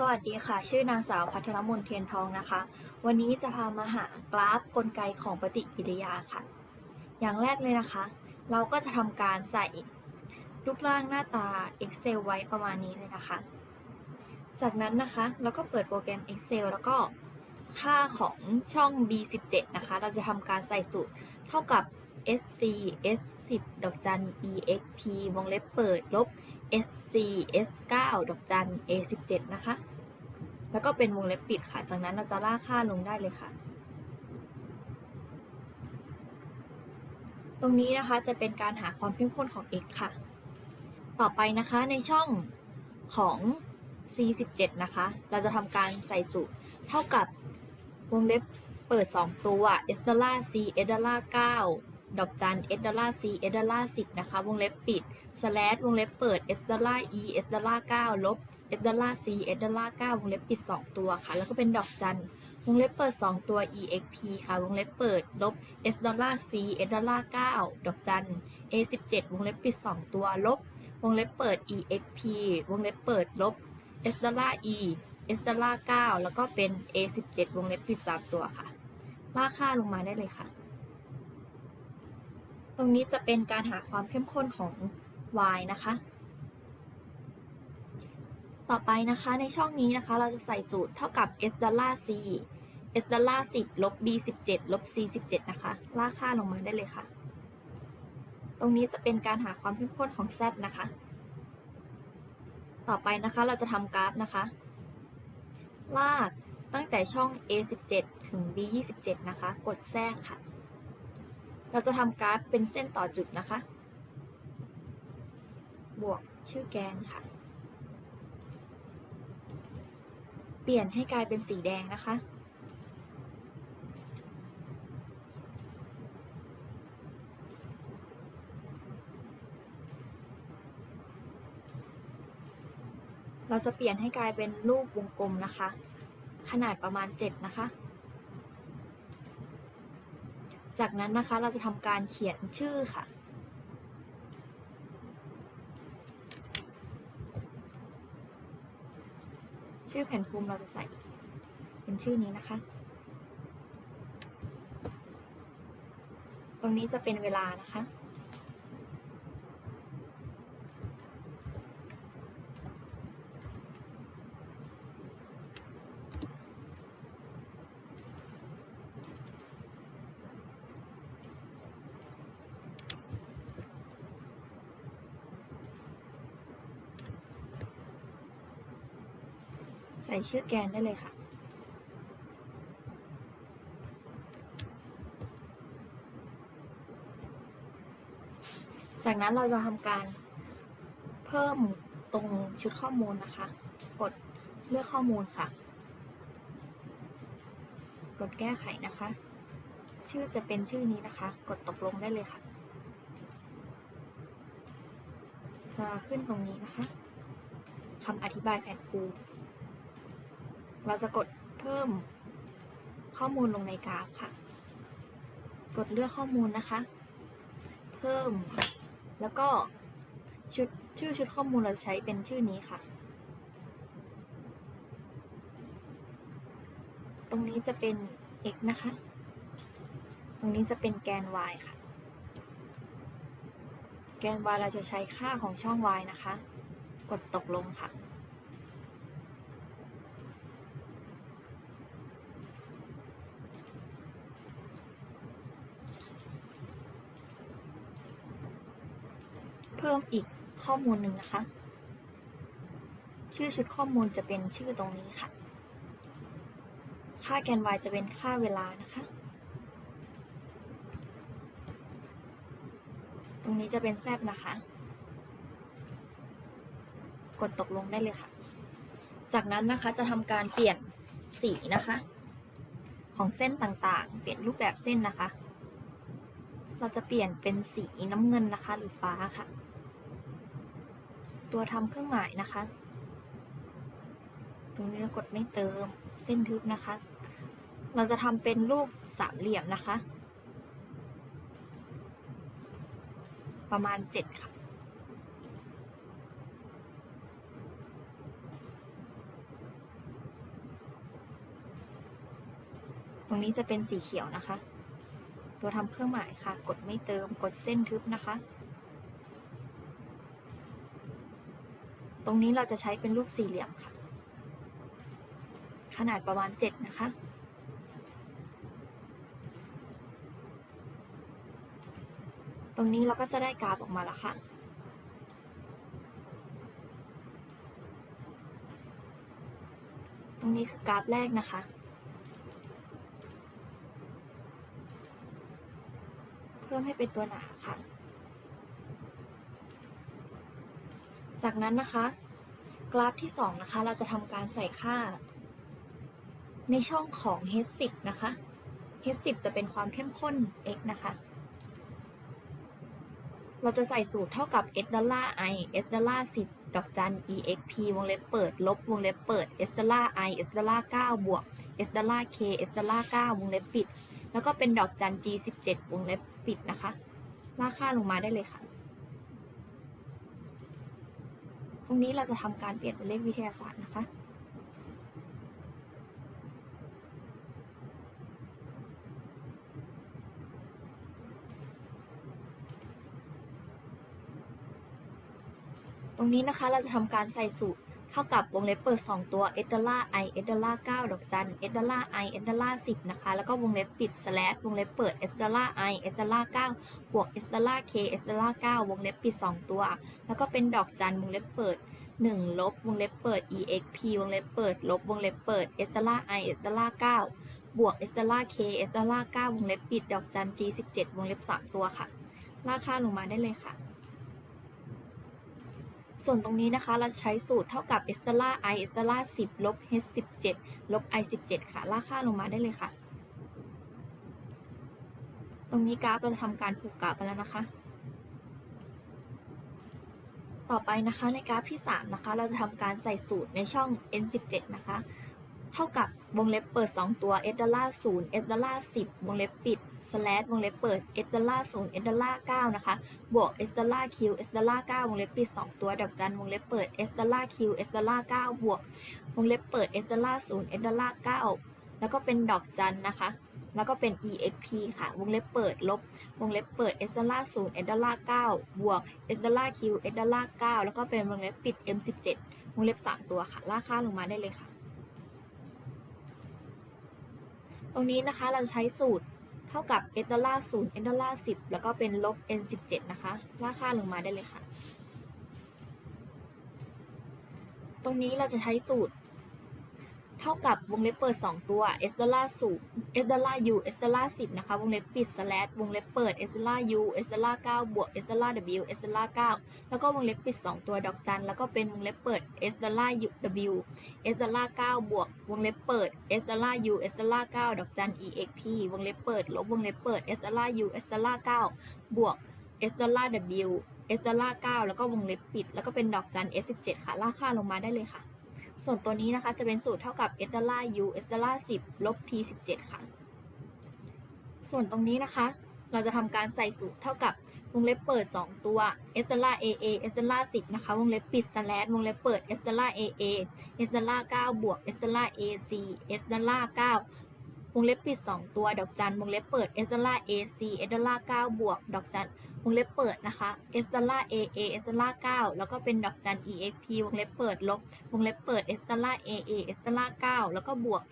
สวัสดีค่ะ ชื่อนางสาวพัทรมนเทียนทองนะคะ วันนี้จะพามาหากราฟกลไกของปฏิกิริยาค่ะ อย่างแรกเลยนะคะ เราก็จะทำการใส่รูปร่างหน้าตา Excel ไว้ประมาณนี้เลยนะคะ จากนั้นนะคะเราก็เปิดโปรแกรม Excel แล้วก็ค่าของช่อง B17 นะคะ เราจะทำการใส่สูตรเท่ากับ SC S10 ดอกจัน EXP วงเล็บเปิดลบ SC S9 ดอกจัน A17 นะคะ แล้วก็เป็นวงเล็บปิดค่ะ จากนั้นเราจะลากค่าลงได้เลยค่ะ ตรงนี้นะคะจะเป็นการหาความเข้มข้นของ x ค่ะ ต่อไปนะคะในช่องของ C17 นะคะ เราจะทำการใส่สูตรเท่ากับวงเล็บเปิด 2 ตัว S ดอลลาร์ C S ดอลลาร์9 ดอกจัน S ดอลลาร์ C S ดอลลาร์10 นะคะ วงเล็บปิด slash วงเล็บเปิด S ดอลลาร์ E S ดอลลาร์9ลบ S ดอลลาร์ C S ดอลลาร์9วงเล็บปิด 2 ตัวค่ะ แล้วก็เป็นดอกจัน วงเล็บเปิด 2 ตัว exp ค่ะ วงเล็บเปิด ลบ s ดอลลาร์ c s ดอลลาร์9ดอกจัน a 17วงเล็บปิด 2 ตัว ลบ วงเล็บเปิด exp วงเล็บเปิด ลบ s ดอลลาร์ e s ดอลลาร์9แล้วก็เป็น a 17วงเล็บปิด 3 ตัวค่ะลากค่าลงมาได้เลยค่ะ ตรงนี้จะเป็นการหาความเข้มข้นของ y นะคะ ต่อไปนะคะในช่องนี้นะคะ เราจะใส่สูตรเท่ากับ s ดอลลาร์ c s ดอลลาร์10ลบ b 17ลบ c 17นะคะ ลากค่าลงมาได้เลยค่ะ ตรงนี้จะเป็นการหาความเข้มข้นของ z นะคะ ต่อไปนะคะเราจะทำกราฟนะคะ ลากตั้งแต่ช่อง a 17ถึง b 27นะคะ กดแทรกค่ะ เราจะทำกราฟเป็นเส้นต่อจุดนะคะ บวกชื่อแกนค่ะ เปลี่ยนให้กลายเป็นสีแดงนะคะ เราจะเปลี่ยนให้กลายเป็นรูปวงกลมนะคะ ขนาดประมาณ 7 นะคะ จากนั้นนะคะเราจะทำการเขียนชื่อค่ะ ชื่อแผ่นภูมิเราจะใส่เป็นชื่อนี้นะคะ ตรงนี้จะเป็นเวลานะคะ ใส่ชื่อแกนได้เลยค่ะ จากนั้นเราจะทำการเพิ่มตรงชุดข้อมูลนะคะ กดเลือกข้อมูลค่ะ กดแก้ไขนะคะ ชื่อจะเป็นชื่อนี้นะคะ กดตกลงได้เลยค่ะ จะขึ้นตรงนี้นะคะคำอธิบายแผนภูมิ เราจะกดเพิ่มข้อมูลลงในกราฟค่ะ กดเลือกข้อมูลนะคะ เพิ่ม แล้วก็ชุดชื่อชุดข้อมูลเราใช้เป็นชื่อนี้ค่ะ ตรงนี้จะเป็น x นะคะ ตรงนี้จะเป็นแกน y ค่ะ แกน y เราจะใช้ค่าของช่อง y นะคะ กดตกลงค่ะ พิ่มอีกข้อมูลหนึ่งนะคะ ชื่อชุดข้อมูลจะเป็นชื่อตรงนี้ค่ะ ค่าแกน y จะเป็นค่าเวลานะคะ ตรงนี้จะเป็น z นะคะ กดตกลงได้เลยค่ะ จากนั้นนะคะจะทำการเปลี่ยนสีนะคะ ของเส้นต่างๆ เปลี่ยนรูปแบบเส้นนะคะ เราจะเปลี่ยนเป็นสีน้ำเงินนะคะ หรือฟ้าค่ะ ตัวทำเครื่องหมายนะคะ ตรงนี้เรากดไม่เติมเส้นทึบนะคะ เราจะทำเป็นรูปสามเหลี่ยมนะคะ ประมาณ 7 ค่ะตรงนี้จะเป็นสีเขียวนะคะ ตัวทำเครื่องหมายค่ะ กดไม่เติม กดเส้นทึบนะคะ ตรงนี้เราจะใช้เป็นรูปสี่เหลี่ยมค่ะ ขนาดประมาณ 7 นะคะ ตรงนี้เราก็จะได้กราฟออกมาแล้วค่ะตรงนี้คือกราฟแรกนะคะ เพิ่มให้เป็นตัวหนาค่ะ จากนั้นนะคะ กราฟที่ 2 นะคะ เราจะทำการใส่ค่า ในช่องของ h10 นะคะ h10 จะเป็นความเข้มข้น x นะคะ เราจะใส่สูตรเท่ากับ s ดอลลาร์ i s ดอลลาร์10 ดอกจัน exp วงเล็บเปิด ลบวงเล็บเปิด s ดอลลาร์ i s ดอลลาร์9บวก s ดอลลาร์ k s ดอลลาร์9วงเล็บปิด แล้วก็เป็นดอกจัน g 17วงเล็บปิดนะคะ ลากค่าลงมาได้เลยค่ะ ตรงนี้เราจะทำการเปลี่ยนเป็นเลขวิทยาศาสตร์นะคะตรงนี้นะคะเราจะทำการใส่สูตร เท่ากับวงเล็บเปิด 2 ตัว s ดอลลาร์ i s ดอลลาร์9ดอกจัน s ดอลลาร์ i s ดอลลาร์10 นะคะ แล้วก็วงเล็บปิด slash วงเล็บเปิด s ดอลลาร์ i s ดอลลาร์9บวก s ดอลลาร์ k s ดอลลาร์9วงเล็บปิด 2 ตัว แล้วก็เป็นดอกจันวงเล็บเปิด 1 ลบ วงเล็บเปิด exp วงเล็บเปิด ลบ วงเล็บเปิด s ดอลลาร์ i s ดอลลาร์9บวก s ดอลลาร์ k s ดอลลาร์9วงเล็บปิด ดอกจัน g 17วงเล็บ 3 ตัวค่ะ ลากค่าลงมาได้เลยค่ะ ส่วนตรงนี้นะคะเราใช้สูตรเท่ากับ s ดอลลาร์ i s ดอลลาร์10 ลบ h 17ลบ i 17ค่ะ ลากค่าลงมาได้เลยค่ะ ตรงนี้กราฟเราจะทำการผูกกราฟไปแล้วนะคะ ต่อไปนะคะในกราฟที่ 3 นะคะ เราจะทำการใส่สูตรในช่อง n 17นะคะ เท่ากับวงเล็บเปิด 2 ตัว s ดอลลาร์0 s ดอลลาร์10วงเล็บปิด slash วงเล็บเปิด s ดอลลาร์0 s ดอลลาร์9นะคะ บวก s ดอลลาร์ q s ดอลลาร์9วงเล็บปิด 2 ตัว ดอกจันวงเล็บเปิด s ดอลลาร์ q s ดอลลาร์9บวก วงเล็บเปิด s ดอลลาร์0 s ดอลลาร์9แล้วก็เป็นดอกจันนะคะ แล้วก็เป็น exp ค่ะ วงเล็บเปิดลบ วงเล็บเปิด s ดอลลาร์0 s ดอลลาร์9บวก s ดอลลาร์ q s ดอลลาร์9แล้วก็เป็นวงเล็บปิด m 17วงเล็บ3ตัวค่ะลากค่าลงมาได้เลยค่ะ ตรงนี้นะคะเราใช้สูตรเท่ากับ s ดอลลาร์0 s ดอลลาร์10แล้วก็เป็นลบ n 17นะคะลากค่าลงมาได้เลยค่ะ ตรงนี้เราจะใช้สูตร เท่ากับวงเล็บเปิด 2 ตัว s ดอลลาร์0 s ดอลลาร์ u s ดอลลาร์10 นะคะ วงเล็บปิด slash วงเล็บเปิด s ดอลลาร์ u s ดอลลาร์9บวก s ดอลลาร์ w s ดอลลาร์9แล้วก็วงเล็บปิด 2 ตัวดอกจัน แล้วก็เป็นวงเล็บเปิด s ดอลลาร์ w s ดอลลาร์9บวก วงเล็บเปิด s ดอลลาร์ u s ดอลลาร์9ดอกจัน exp วงเล็บเปิด ลบวงเล็บเปิด s ดอลลาร์ u s ดอลลาร์9บวก s ดอลลาร์ w s ดอลลาร์9แล้วก็วงเล็บปิด แล้วก็เป็นดอกจัน s 17ค่ะลากค่าลงมาได้เลยค่ะ ส่วนตัวนี้นะคะจะเป็นสูตรเท่ากับ s ดอลลาร์ u s ดอลลาร์10 ลบ t 17 ค่ะ ส่วนตรงนี้นะคะ เราจะทำการใส่สูตรเท่ากับวงเล็บเปิด 2 ตัว s ดอลลาร์ aa s ดอลลาร์10 นะคะ วงเล็บปิดสแลตวงเล็บเปิด s ดอลลาร์ aa s ดอลลาร์9บวก s ดอลลาร์ ac s ดอลลาร์9 วงเล็บปิด 2 ตัว ดอกจันวงเล็บเปิด s ดอลลาร์ ac s ดอลลาร์9บวก ดอกจันวงเล็บเปิดนะคะ s ดอลลาร์ aa s ดอลลาร์9แล้วก็เป็นดอกจัน exp วงเล็บเปิดลบ วงเล็บเปิด s ดอลลาร์ aa s ดอลลาร์9แล้วก็บวก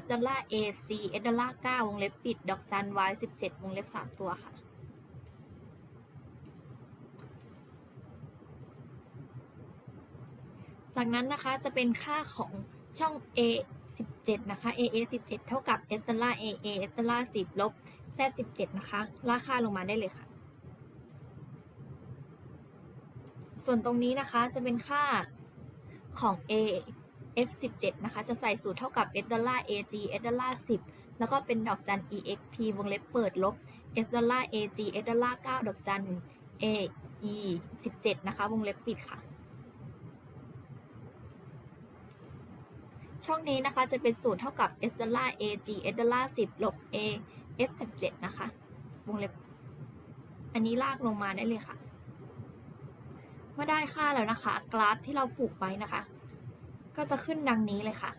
s ดอลลาร์ ac s ดอลลาร์9วงเล็บปิด ดอกจัน y 17วงเล็บ 3 ตัวค่ะจากนั้นนะคะจะเป็นค่าของช่อง a 17 นะคะ a a 17 เท่ากับ s ดอลลาร์ a a s ดอลลาร์10 ลบ z 17 นะคะ ลากค่าลงมาได้เลยค่ะ ส่วนตรงนี้นะคะจะเป็นค่าของ a f 17นะคะ จะใส่สูตรเท่ากับ s ดอลลาร์ ag s ดอลลาร์10 แล้วก็เป็นดอกจัน exp วงเล็บเปิดลบ s ดอลลาร์ ag s ดอลลาร์9ดอกจัน a e 17 นะคะ วงเล็บปิดค่ะ ช่องนี้นะคะจะเป็นสูตรเท่ากับ s ดอลลาร์ ag s ดอลลาร์10ลบ a จ็ดนะคะ วงเล็บ อันนี้ลากลงมาได้เลยค่ะ เมื่อได้ค่าแล้วนะคะ กราฟที่เราปลูกไว้นะคะ ก็จะขึ้นดังนี้เลยค่ะ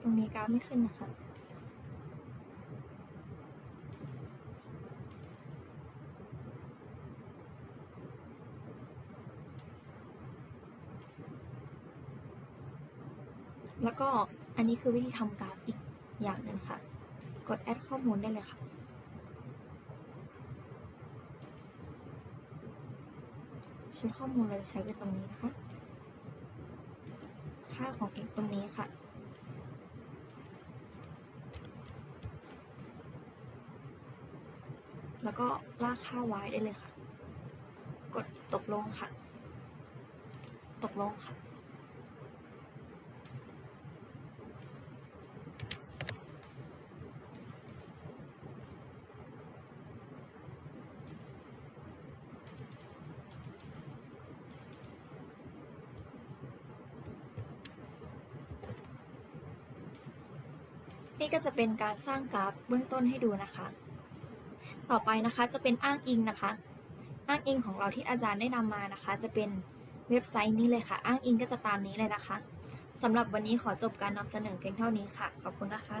ตรงนี้กราฟไม่ขึ้นนะคะ อันนี้คือวิธีทำกราฟอีกอย่างหนึ่งค่ะ กดแอดข้อมูลได้เลยค่ะชุดข้อมูลเราจะใช้เป็นตรงนี้นะคะ ค่าของ x ตรงนี้ค่ะ แล้วก็ลากค่า y ได้เลยค่ะ กดตกลงค่ะ ตกลงค่ะ นี่ก็จะเป็นการสร้างกราฟเบื้องต้นให้ดูนะคะ ต่อไปนะคะจะเป็นอ้างอิงนะคะ อ้างอิงของเราที่อาจารย์ได้นำมานะคะ จะเป็นเว็บไซต์นี้เลยค่ะ อ้างอิงก็จะตามนี้เลยนะคะสำหรับวันนี้ขอจบการนำเสนอเพียงเท่านี้ค่ะ ขอบคุณนะคะ